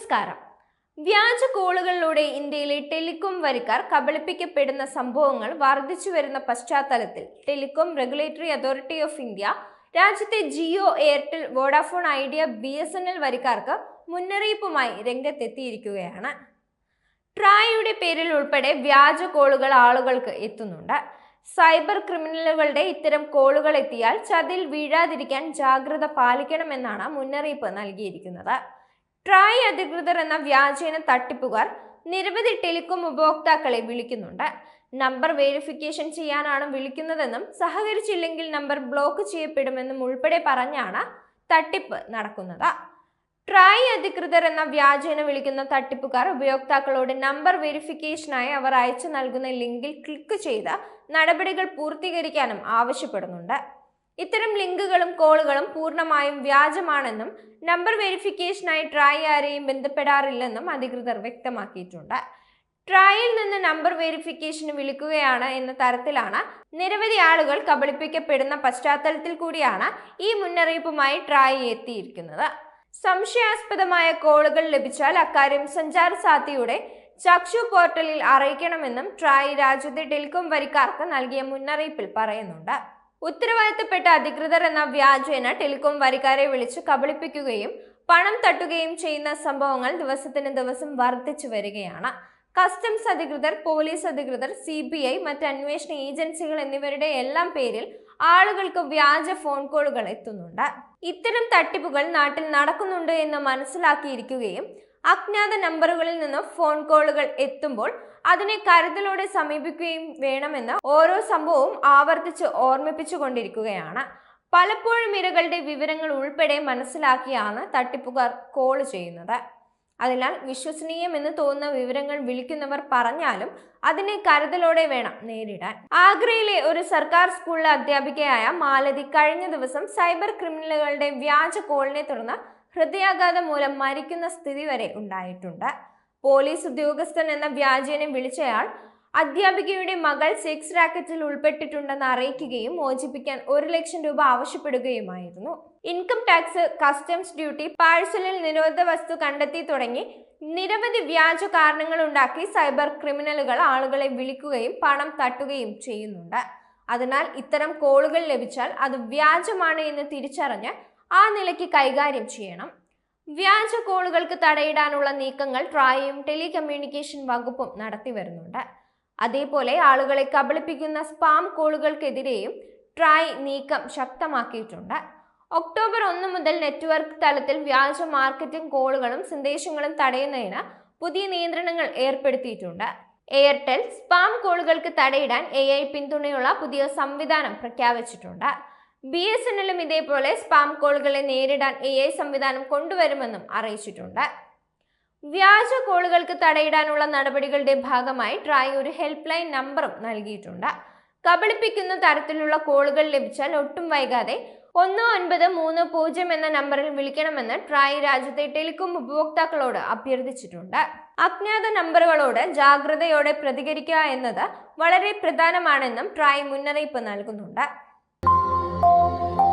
നമസ്കാരം. വ്യാജ കോളുകളിലൂടെ ഇന്ത്യയിലെ ടെലികോം വരിക്കാർ കബളിപ്പിക്കപ്പെടുന്ന സംഭവങ്ങൾ വർദ്ധിച്ചു വരുന്ന പശ്ചാത്തലത്തിൽ telecom regulatory authority of India രാജ്യത്തെ Jio Airtel Vodafone Idea B S N L വരിക്കാർക്ക് മുന്നറിയിപ്പുമായി രംഗത്തെത്തിയിരിക്കുകയാണ്. ട്രായയുടെ പേരിൽ ഉൾപ്പെടെ വ്യാജ കോളുകൾ ആളുകൾക്ക് എത്തുന്നുണ്ട്. സൈബർ ക്രിമിനലുകളുടെ ഇത്തരം കോളുകൾ എത്തിയാൽ ചതിൽ വീഴാതിരിക്കാൻ ജാഗ്രത പാലിക്കണമെന്നാണ് മുന്നറിയിപ്പ് നൽകിയിരിക്കുന്നത്. ട്രായ് അധികൃതർ എന്ന വ്യാജേന തട്ടിപ്പുകാർ നിരവധി ടെലികോം ഉപഭോക്താക്കളെ വിളിക്കുന്നുണ്ട്. നമ്പർ വെരിഫിക്കേഷൻ ചെയ്യാനാണ് വിളിക്കുന്നതെന്നും സഹകരിച്ചില്ലെങ്കിൽ നമ്പർ ബ്ലോക്ക് ചെയ്യപ്പെടുമെന്നും ഉൾപ്പെടെ പറഞ്ഞാണ് തട്ടിപ്പ് നടക്കുന്നത്. ട്രായ് അധികൃതർ എന്ന വ്യാജേന വിളിക്കുന്ന തട്ടിപ്പുകാർ ഉപയോക്താക്കളോട് നമ്പർ വെരിഫിക്കേഷനായി അവർ അയച്ചു നൽകുന്ന ലിങ്കിൽ ക്ലിക്ക് ചെയ്ത് നടപടികൾ പൂർത്തീകരിക്കാനും ആവശ്യപ്പെടുന്നുണ്ട്. ഇത്തരം ലിങ്കുകളും കോളുകളും പൂർണമായും വ്യാജമാണെന്നും നമ്പർ വെരിഫിക്കേഷനായി ട്രായ് ആരെയും ബന്ധപ്പെടാറില്ലെന്നും അധികൃതർ വ്യക്തമാക്കിയിട്ടുണ്ട്. ട്രായിൽ നിന്ന് നമ്പർ വെരിഫിക്കേഷന് വിളിക്കുകയാണ് എന്ന തരത്തിലാണ് നിരവധി ആളുകൾ കബളിപ്പിക്കപ്പെടുന്ന പശ്ചാത്തലത്തിൽ കൂടിയാണ് ഈ മുന്നറിയിപ്പുമായി ട്രായ് എത്തിയിരിക്കുന്നത്. സംശയാസ്പദമായ കോളുകൾ ലഭിച്ചാൽ അക്കാര്യം സഞ്ചാർ സാത്തിയുടെ ചക്ഷു പോർട്ടലിൽ അറിയിക്കണമെന്നും ട്രായ് രാജ്യത്തെ ടെലികോം വരിക്കാർക്ക് നൽകിയ മുന്നറിയിപ്പിൽ പറയുന്നുണ്ട്. ഉത്തരവാദിത്തപ്പെട്ട അധികൃതർ എന്ന വ്യാജേന ടെലികോം വരിക്കാരെ വിളിച്ച് കബളിപ്പിക്കുകയും പണം തട്ടുകയും ചെയ്യുന്ന സംഭവങ്ങൾ ദിവസത്തിന് ദിവസം വർദ്ധിച്ചു വരികയാണ്. കസ്റ്റംസ് അധികൃതർ പോലീസ് അധികൃതർ സി ബി ഐ മറ്റ് അന്വേഷണ ഏജൻസികൾ എന്നിവരുടെ എല്ലാം പേരിൽ ആളുകൾക്ക് വ്യാജ ഫോൺ കോളുകൾ എത്തുന്നുണ്ട്. ഇത്തരം തട്ടിപ്പുകൾ നാട്ടിൽ നടക്കുന്നുണ്ട് എന്ന് മനസ്സിലാക്കിയിരിക്കുകയും അജ്ഞാത നമ്പറുകളിൽ നിന്ന് ഫോൺ കോളുകൾ എത്തുമ്പോൾ അതിനെ കരുതലോടെ സമീപിക്കുകയും വേണമെന്ന് ഓരോ സംഭവവും ആവർത്തിച്ച് ഓർമ്മിപ്പിച്ചുകൊണ്ടിരിക്കുകയാണ്. പലപ്പോഴും ഇരകളുടെ വിവരങ്ങൾ ഉൾപ്പെടെ മനസ്സിലാക്കിയാണ് തട്ടിപ്പുകാർ കോൾ ചെയ്യുന്നത്. അതിനാൽ വിശ്വസനീയമെന്ന് തോന്നുന്ന വിവരങ്ങൾ വിളിക്കുന്നവർ പറഞ്ഞാലും അതിനെ കരുതലോടെ വേണം നേരിടാൻ. ആഗ്രയിലെ ഒരു സർക്കാർ സ്കൂളിലെ അധ്യാപികയായ മാലതി കഴിഞ്ഞ ദിവസം സൈബർ ക്രിമിനലുകളുടെ വ്യാജ കോളിനെ തുടർന്ന് ഹൃദയാഘാതം മൂലം മരിക്കുന്ന സ്ഥിതി വരെ ഉണ്ടായിട്ടുണ്ട്. പോലീസ് ഉദ്യോഗസ്ഥൻ എന്ന വ്യാജേനെ വിളിച്ചയാൾ അധ്യാപികയുടെ മകൾ സെക്സ് റാക്കറ്റിൽ ഉൾപ്പെട്ടിട്ടുണ്ടെന്ന് അറിയിക്കുകയും മോചിപ്പിക്കാൻ ഒരു ലക്ഷം രൂപ ആവശ്യപ്പെടുകയുമായിരുന്നു. ഇൻകം ടാക്സ് കസ്റ്റംസ് ഡ്യൂട്ടി പാഴ്സലിൽ നിരോധിത വസ്തു കണ്ടെത്തി തുടങ്ങി നിരവധി വ്യാജ കാരണങ്ങൾ ഉണ്ടാക്കി സൈബർ ക്രിമിനലുകൾ ആളുകളെ വിളിക്കുകയും പണം തട്ടുകയും ചെയ്യുന്നുണ്ട്. അതിനാൽ ഇത്തരം കോളുകൾ ലഭിച്ചാൽ അത് വ്യാജമാണ് എന്ന് തിരിച്ചറിഞ്ഞ് ആ നിലയ്ക്ക് കൈകാര്യം ചെയ്യണം. വ്യാജ കോളുകൾക്ക് തടയിടാനുള്ള നീക്കങ്ങൾ ട്രായും ടെലികമ്മ്യൂണിക്കേഷൻ വകുപ്പും നടത്തി വരുന്നുണ്ട്. അതേപോലെ ആളുകളെ കബളിപ്പിക്കുന്ന സ്പാം കോളുകൾക്കെതിരെയും ട്രായ് നീക്കം ശക്തമാക്കിയിട്ടുണ്ട്. ഒക്ടോബർ ഒന്ന് മുതൽ നെറ്റ്വർക്ക് തലത്തിൽ വ്യാജ മാർക്കറ്റിംഗ് കോളുകളും സന്ദേശങ്ങളും തടയുന്നതിന് പുതിയ നിയന്ത്രണങ്ങൾ ഏർപ്പെടുത്തിയിട്ടുണ്ട്. എയർടെൽ സ്പാം കോളുകൾക്ക് തടയിടാൻ എ പിന്തുണയുള്ള പുതിയ സംവിധാനം പ്രഖ്യാപിച്ചിട്ടുണ്ട്. ബി എസ് എൻ എല്ലും ഇതേപോലെ സ്പാം കോളുകളെ നേരിടാൻ എ ഐ സംവിധാനം കൊണ്ടുവരുമെന്നും അറിയിച്ചിട്ടുണ്ട്. വ്യാജ കോളുകൾക്ക് തടയിടാനുള്ള നടപടികളുടെ ഭാഗമായി ട്രായ് ഒരു ഹെൽപ്പ് ലൈൻ നമ്പറും നൽകിയിട്ടുണ്ട്. കബളിപ്പിക്കുന്ന തരത്തിലുള്ള കോളുകൾ ലഭിച്ചാൽ ഒട്ടും വൈകാതെ ഒന്ന് ഒൻപത് മൂന്ന് പൂജ്യം എന്ന നമ്പറിൽ വിളിക്കണമെന്ന് ട്രായ് രാജ്യത്തെ ടെലികോം ഉപഭോക്താക്കളോട് അഭ്യർത്ഥിച്ചിട്ടുണ്ട്. അജ്ഞാത നമ്പറുകളോട് ജാഗ്രതയോടെ പ്രതികരിക്കുക എന്നത് വളരെ പ്രധാനമാണെന്നും ട്രായ് മുന്നറിയിപ്പ് നൽകുന്നുണ്ട്. Música